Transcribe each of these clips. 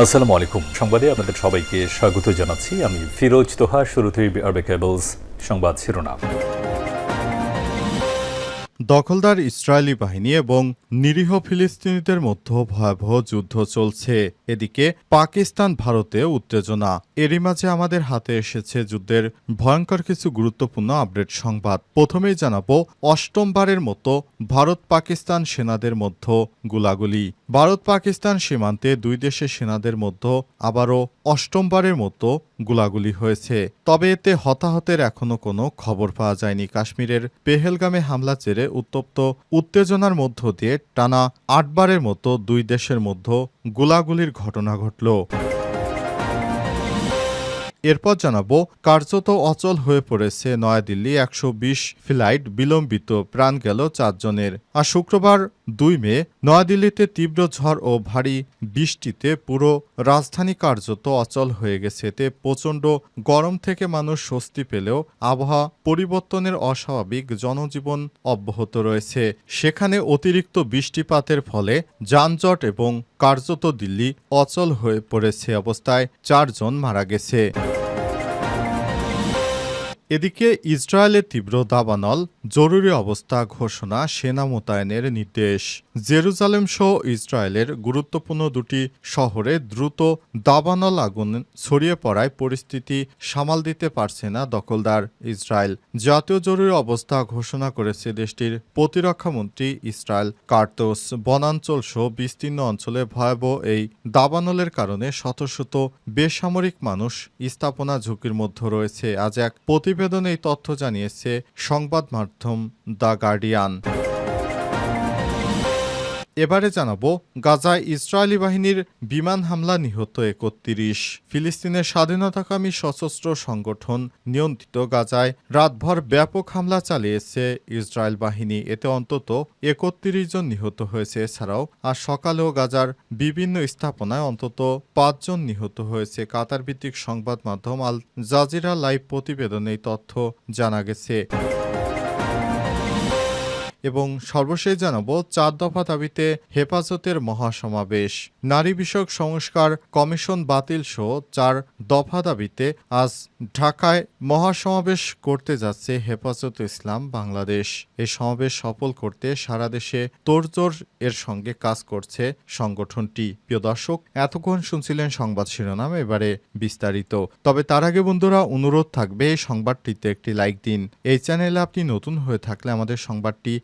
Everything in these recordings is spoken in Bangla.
আসসালামু আলাইকুম। সংবাদে আপনাদের সবাইকে স্বাগত জানাচ্ছি। আমি ফিরোজ তোহা, শুরুতেই আরবে কেবলস সংবাদ শিরোনাম। দখলদার ইসরায়েলি বাহিনী এবং নিরীহ ফিলিস্তিনিদের মধ্যে ভয়াবহ যুদ্ধ চলছে। এদিকে পাকিস্তান, ভারতে উত্তেজনা। এরই মাঝে আমাদের হাতে এসেছে যুদ্ধের ভয়ঙ্কর কিছু গুরুত্বপূর্ণ আপডেট সংবাদ। প্রথমেই জানাব, অষ্টমবারের মতো ভারত পাকিস্তান সেনাদের মধ্যে গুলাগুলি। ভারত পাকিস্তান সীমান্তে দুই দেশের সেনাদের মধ্যে আবারও অষ্টমবারের মতো গুলাগুলি হয়েছে। তবে এতে হতাহতের এখনও কোনো খবর পাওয়া যায়নি। কাশ্মীরের পেহেলগামে হামলা চেড়ে উত্তপ্ত উত্তেজনার মধ্য দিয়ে টানা আটবারের মতো দুই দেশের মধ্যে গোলাগুলির ঘটনা ঘটল। এরপর জানাব, কার্যত অচল হয়ে পড়েছে নয়াদিল্লি একশো বিশ ফ্লাইট বিলম্বিত, প্রাণ গেল চারজনের। আর শুক্রবার দুই মে, নয়াদিল্লিতে তীব্র ঝড় ও ভারী বৃষ্টিতে পুরো রাজধানী কার্যত অচল হয়ে গেছে। এতে প্রচণ্ড গরম থেকে মানুষ স্বস্তি পেলেও আবহাওয়া পরিবর্তনের অস্বাভাবিক জনজীবন অব্যাহত রয়েছে। সেখানে অতিরিক্ত বৃষ্টিপাতের ফলে যানজট এবং কার্যত দিল্লি অচল হয়ে পড়েছে অবস্থায় চারজন মারা গেছে। এদিকে ইসরায়েলের তীব্র দাবানল, জরুরি অবস্থা ঘোষণা সেনা মোতায়েনের নির্দেশ। জেরুজালেম সহ ইসরায়েলের গুরুত্বপূর্ণ দুটি শহরে দ্রুত দাবানল আগুন ছড়িয়ে পড়ায় পরিস্থিতি সামাল দিতে পারছে না দখলদার ইসরায়েল। জাতীয় জরুরি অবস্থা ঘোষণা করেছে দেশটির প্রতিরক্ষামন্ত্রী ইসরায়েল কার্তোস। বনাঞ্চল সহ বিস্তীর্ণ অঞ্চলে ভয়াবহ এই দাবানলের কারণে শত শত বেসামরিক মানুষ স্থাপনা ঝুঁকির মধ্যে রয়েছে। আজ এক প্রতিবেদনে এই তথ্য জানিয়েছে সংবাদ মাধ্যম দ্য গার্ডিয়ান। এবারে জানাব, গাজায় ইসরায়েলি বাহিনীর বিমান হামলা নিহত একত্রিশ। ফিলিস্তিনের স্বাধীনতাকামী সশস্ত্র সংগঠন নিয়ন্ত্রিত গাজায় রাতভর ব্যাপক হামলা চালিয়েছে ইসরায়েল বাহিনী। এতে অন্তত একত্রিশ জন নিহত হয়েছে। এছাড়াও আর সকালেও গাজার বিভিন্ন স্থাপনায় অন্তত পাঁচজন নিহত হয়েছে। কাতার ভিত্তিক সংবাদ মাধ্যম আল জাজিরা লাইভ প্রতিবেদনে তথ্য জানা গেছে। এবং সর্বশেষ জানাব চার দফা দাবিতে হেফাজতের মহাসমাবেশ। নারী বিষয়ক সংস্কার কমিশন বাতিল সহ চার দফা দাবিতে আজ ঢাকায় মহাসমাবেশ করতে যাচ্ছে হেফাজত ইসলাম বাংলাদেশ। এই সমাবেশ সফল করতে সারা দেশে তোড়জোড় এর সঙ্গে কাজ করছে সংগঠনটি। প্রিয় দর্শক, এতক্ষণ শুনছিলেন সংবাদ শিরোনাম, এবারে বিস্তারিত। তবে তার আগে বন্ধুরা, অনুরোধ থাকবে এই সংবাদটিতে একটি লাইক দিন। এই চ্যানেলে আপনি নতুন হয়ে থাকলে আমাদের সংবাদটি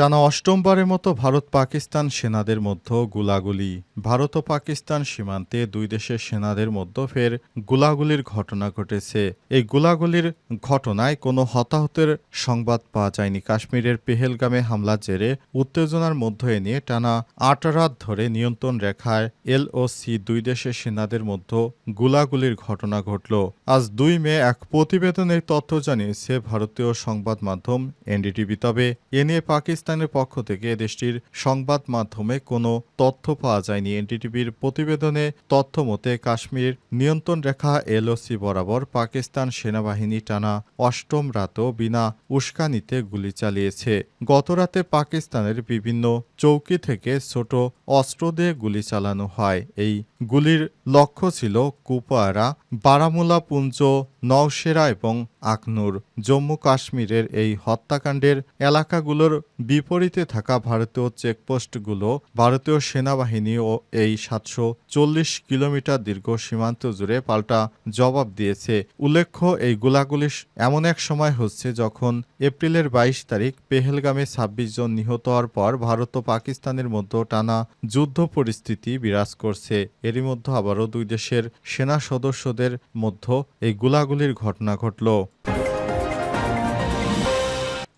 টানা অষ্টমবারের মতো ভারত পাকিস্তান সেনাদের মধ্যে গুলাগুলি। ভারত ও পাকিস্তান সীমান্তে দুই দেশের সেনাদের মধ্যে ফের গুলাগুলির ঘটনা ঘটেছে। এই গুলাগুলির ঘটনায় কোনো হতাহতের সংবাদ পাওয়া যায়নি। কাশ্মীরের পেহেলগামে হামলা জেরে উত্তেজনার মধ্য এনে টানা আট রাত ধরে নিয়ন্ত্রণ রেখায় এলওসি দুই দেশের সেনাদের মধ্যে গুলাগুলির ঘটনা ঘটল। আজ দুই মে এক প্রতিবেদনের তথ্য জানিয়েছে ভারতীয় সংবাদ মাধ্যম এনডিটিভি। তবে এ নিয়ে পাকিস্তানের পক্ষ থেকে দেশটির সংবাদ মাধ্যমে কোনো তথ্য পাওয়া যায়নি। এনডিটিভির প্রতিবেদনে তথ্য মতে কাশ্মীর নিয়ন্ত্রণ রেখা এলওসি বরাবর পাকিস্তান সেনাবাহিনী টানা অষ্টম রাতও বিনা উস্কানিতে গুলি চালিয়েছে। গতরাতে পাকিস্তানের বিভিন্ন চৌকি থেকে ছোট অস্ত্র দিয়ে গুলি চালানো হয়। এই গুলির লক্ষ্য ছিল কুপওয়ারা বারামুলা, পুঞ্জ, নওশেরা এবং আখনুর জম্মু কাশ্মীরের এই হত্যাকাণ্ডের এলাকাগুলোর বিপরীতে থাকা ভারতীয় চেকপোস্টগুলো ভারতীয় সেনাবাহিনী ও এই সাতশো চল্লিশ কিলোমিটার দীর্ঘ সীমান্ত জুড়ে পাল্টা জবাব দিয়েছে। উল্লেখ্য, এই গোলাগুলি এমন এক সময় হচ্ছে যখন এপ্রিলের বাইশ তারিখ পেহেলগামে ছাব্বিশ জন নিহত হওয়ার পর ভারত ও পাকিস্তানের মধ্যে টানা যুদ্ধ পরিস্থিতি বিরাজ করছে। এরই মধ্যে আবারও দুই দেশের সেনা সদস্যদের মধ্যে এই গোলাগুলির ঘটনা ঘটল।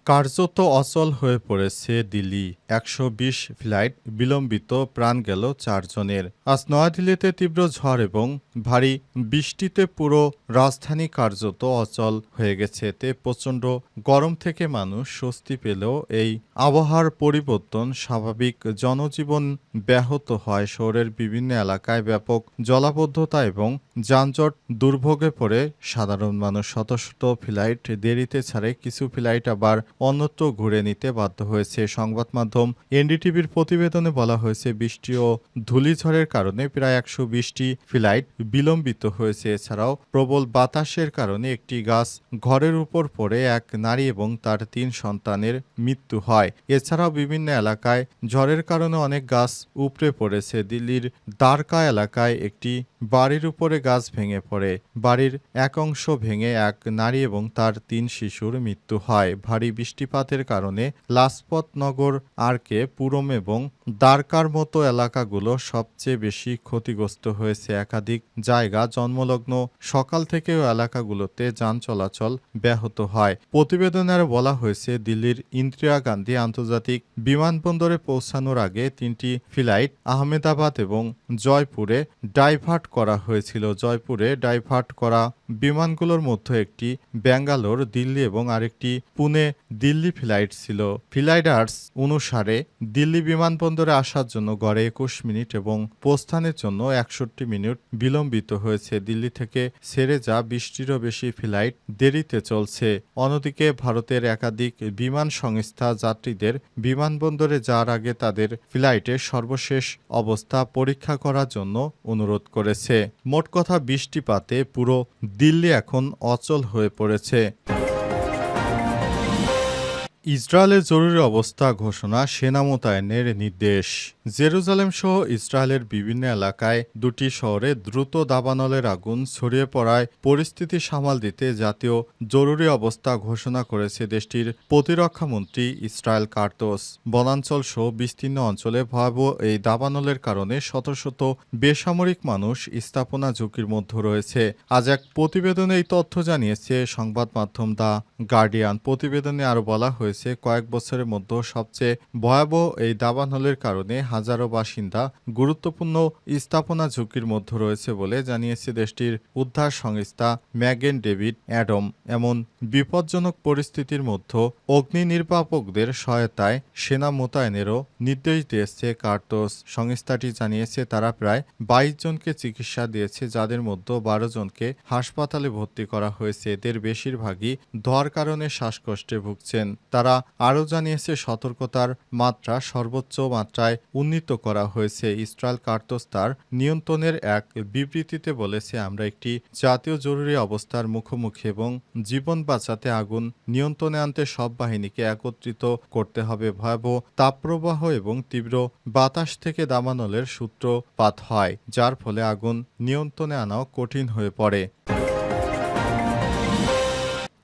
কার্যত অচল হয়ে পড়েছে দিল্লি। একশো বিশ ফ্লাইট বিলম্বিত, প্রাণ গেল চারজনের। আজ নয়াদিল্লিতে তীব্র ঝড় এবং ভারী বৃষ্টিতে পুরো রাজধানী কার্যত অচল হয়ে গেছে এতে প্রচণ্ড গরম থেকে মানুষ স্বস্তি পেলেও এই আবহাওয়ার পরিবর্তন স্বাভাবিক জনজীবন ব্যাহত হয় শহরের বিভিন্ন এলাকায় ব্যাপক জলাবদ্ধতা এবং যানজট দুর্ভোগে পড়ে। সাধারণ মানুষ শত শত ফ্লাইট দেরিতে ছাড়ে, কিছু ফ্লাইট আবার অন্যত্র ঘুরে নিতে বাধ্য হয়েছে সংবাদ মাধ্যম এনডিটিভির প্রতিবেদনে বলা হয়েছে, বৃষ্টি ও ধূলিঝড়ের কারণে প্রায় একশো বিশটি ফ্লাইট বিলম্বিত হয়েছে। এছাড়াও প্রবল বাতাসের কারণে একটি গাছ ঘরের উপর পড়ে এক নারী এবং তার তিন সন্তানের মৃত্যু হয়। এছাড়াও বিভিন্ন এলাকায় ঝড়ের কারণে অনেক গাছ উপড়ে পড়েছে। দিল্লির দ্বারকা এলাকায় একটি বাড়ির উপরে গাছ ভেঙে পড়ে। বাড়ির এক অংশ ভেঙে এক নারী এবং তার তিন শিশুর মৃত্যু হয়। ভারী বৃষ্টিপাতের কারণে লাজপত নগর আরকে পুরম এবং দ্বারকার মতো এলাকাগুলো সবচেয়ে বেশি ক্ষতিগ্রস্ত হয়েছে একাধিক জায়গা। জন্মলগ্ন সকাল থেকেও এলাকাগুলোতে যান চলাচল ব্যাহত হয়। প্রতিবেদনে বলা হয়েছে, দিল্লির ইন্দিরা গান্ধী আন্তর্জাতিক বিমানবন্দরে পৌঁছানোর আগে তিনটি ফ্লাইট আহমেদাবাদ এবং জয়পুরে ডাইভার্ট করা হয়েছিল। জয়পুরে ডাইভার্ট করা বিমানগুলোর মধ্যে একটি ব্যাঙ্গালোর, দিল্লি এবং আরেকটি পুনে দিল্লি ফ্লাইট ছিল। ফ্লাইডার্স অনুসারে দিল্লি বিমানবন্দরে আসার জন্য গড়ে একুশ মিনিট এবং প্রস্থানের জন্য একষট্টি মিনিট বিলম্বিত হয়েছে। দিল্লি থেকে ছেড়ে যা বৃষ্টিরও বেশি ফ্লাইট দেরিতে চলছে। অন্যদিকে ভারতের একাধিক বিমান সংস্থা যাত্রীদের বিমানবন্দরে যাওয়ার আগে তাদের ফ্লাইটের সর্বশেষ অবস্থা পরীক্ষা করার জন্য অনুরোধ করেছে। মোট কথা বৃষ্টিপাতে পুরো দিল্লি এখন অচল হয়ে পড়েছে। ইসরায়েলের জরুরি অবস্থা ঘোষণা সেনা মোতায়েনের নির্দেশ। জেরুজালেম সহ ইসরায়েলের বিভিন্ন এলাকায় দুটি শহরে দ্রুত দাবানলের আগুন ছড়িয়ে পড়ায় পরিস্থিতি সামাল দিতে জাতীয় জরুরি অবস্থা ঘোষণা করেছে দেশটির প্রতিরক্ষামন্ত্রী ইসরায়েল কার্তোস। বনাঞ্চল সহ বিস্তীর্ণ অঞ্চলে ভয়াবহ এই দাবানলের কারণে শত শত বেসামরিক মানুষ স্থাপনা ঝুঁকির মধ্যে রয়েছে। আজ এক প্রতিবেদনে এই তথ্য জানিয়েছে সংবাদ মাধ্যম দ্য গার্ডিয়ান। প্রতিবেদনে আরও বলা হয়েছে, কয়েক বছরের মধ্যে সবচেয়ে ভয়াবহ এই দাবানলের কারণে হাজারো বাসিন্দা গুরুত্বপূর্ণ স্থাপনা ঝুঁকির মধ্যে রয়েছে বলে জানিয়েছে দেশটির উদ্ধার সংস্থা ম্যাগেন ডেভিড অ্যাডম। এমন বিপজ্জনক পরিস্থিতির মধ্যে অগ্নি নির্বাপকদের সহায়তায় সেনা মোতায়েনেরও নির্দেশ দিয়েছে কার্টোস। সংস্থাটি জানিয়েছে, তারা প্রায় বাইশ জনকে চিকিৎসা দিয়েছে, যাদের মধ্যে বারো জনকে হাসপাতালে ভর্তি করা হয়েছে। এদের বেশিরভাগই ধোয়ার কারণে শ্বাসকষ্টে ভুগছেন। তারা আরও জানিয়েছে, সতর্কতার মাত্রা সর্বোচ্চ মাত্রায় উন্নীত করা হয়েছে। ইসরায়েল কার্টোস তার নিয়ন্ত্রণের এক বিবৃতিতে বলেছে, আমরা একটি জাতীয় জরুরি অবস্থার মুখোমুখি এবং জীবন বাঁচাতে আগুন নিয়ন্ত্রণে আনতে সব বাহিনীকে একত্রিত করতে হবে। ভয়াবহ তাপপ্রবাহ এবং তীব্র বাতাস থেকে দামানলের সূত্রপাত হয়, যার ফলে আগুন নিয়ন্ত্রণে আনাও কঠিন হয়ে পড়ে।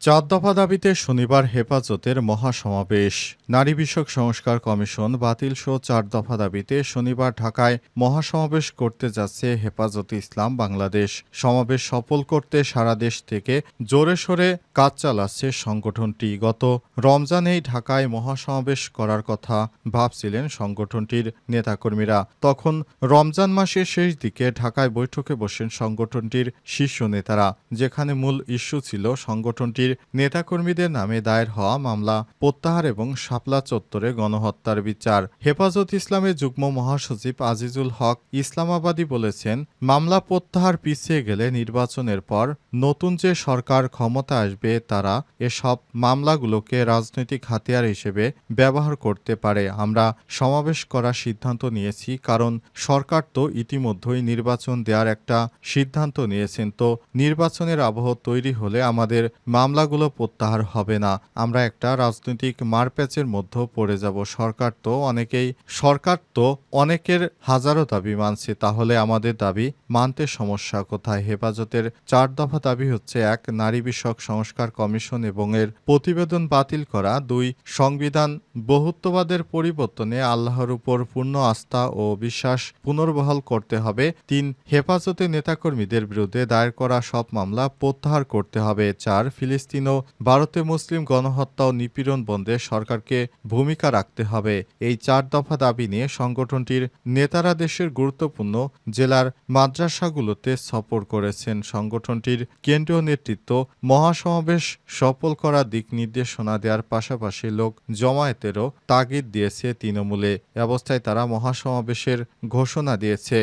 চার দফা দাবিতে শনিবার হেফাজতের মহাসমাবেশ। নারী বিষয়ক সংস্কার কমিশন বাতিল সহ চার দফা দাবিতে শনিবার ঢাকায় মহাসমাবেশ করতে যাচ্ছে হেফাজতে ইসলাম বাংলাদেশ। সমাবেশ সফল করতে সারা দেশ থেকে জোরে সোরে কাজ চালাচ্ছে সংগঠনটি। গত রমজানেই ঢাকায় মহাসমাবেশ করার কথা ভাবছিলেন সংগঠনটির নেতাকর্মীরা। তখন রমজান মাসের শেষ দিকে ঢাকায় বৈঠকে বসেন সংগঠনটির শীর্ষ নেতারা, যেখানে মূল ইস্যু ছিল সংগঠনটির নেতাকর্মীদের নামে দায়ের হওয়া মামলা, প্রত্যাহার এবং শাপলা চত্বরে গণহত্যার বিচার। হেফাজত ইসলামের যুগ্ম মহাসচিব আজিজুল হক ইসলামাবাদী বলেছেন, মামলা প্রত্যাহার পিছিয়ে গেলে নির্বাচনের পর নতুন যে সরকার ক্ষমতা আসবে, তারা এসব মামলাগুলোকে রাজনৈতিক হাতিয়ার হিসেবে ব্যবহার করতে পারে। আমরা সমাবেশ করার সিদ্ধান্ত নিয়েছি, কারণ সরকার তো ইতিমধ্যেই নির্বাচন দেওয়ার একটা সিদ্ধান্ত নিয়েছেন। তো নির্বাচনের আবহ তৈরি হলে আমাদের মামলাগুলো প্রত্যাহার হবে না। আমরা একটা রাজনৈতিক মারপ্যাচের মধ্যে পড়ে যাব। সরকার তো অনেকেই, সরকার তো অনেকের হাজারো দাবি মানছে। তাহলে আমাদের দাবি মানতে সমস্যা কোথায়? হেফাজতের চার দফা দাবি হচ্ছে এক, নারী বিষয়ক সংস্কার কমিশন এবং এর প্রতিবেদন বাতিল করা। দুই, সংবিধান বহুত্ববাদের পরিবর্তনে আল্লাহর উপর পূর্ণ আস্থা ও বিশ্বাস পুনর্বহাল করতে হবে। তিন হেফাজতে নেতাকর্মীদের বিরুদ্ধে দায়ের করা সব মামলা প্রত্যাহার করতে হবে। চার, ফিলিস্তিন ফিলিস্তিন ও ভারতে মুসলিম গণহত্যা ও নিপীড়ন বন্ধে সরকারকে ভূমিকা রাখতে হবে। এই চার দফা দাবি নিয়ে সংগঠনটির নেতারা দেশের গুরুত্বপূর্ণ জেলার মাদ্রাসাগুলোতে সফর করেছেন। সংগঠনটির কেন্দ্রীয় নেতৃত্ব মহাসমাবেশ সফল করা দিক নির্দেশনা দেওয়ার পাশাপাশি লোক জমায়েতেরও তাগিদ দিয়েছে তৃণমূলে। অবস্থায় তারা মহাসমাবেশের ঘোষণা দিয়েছে।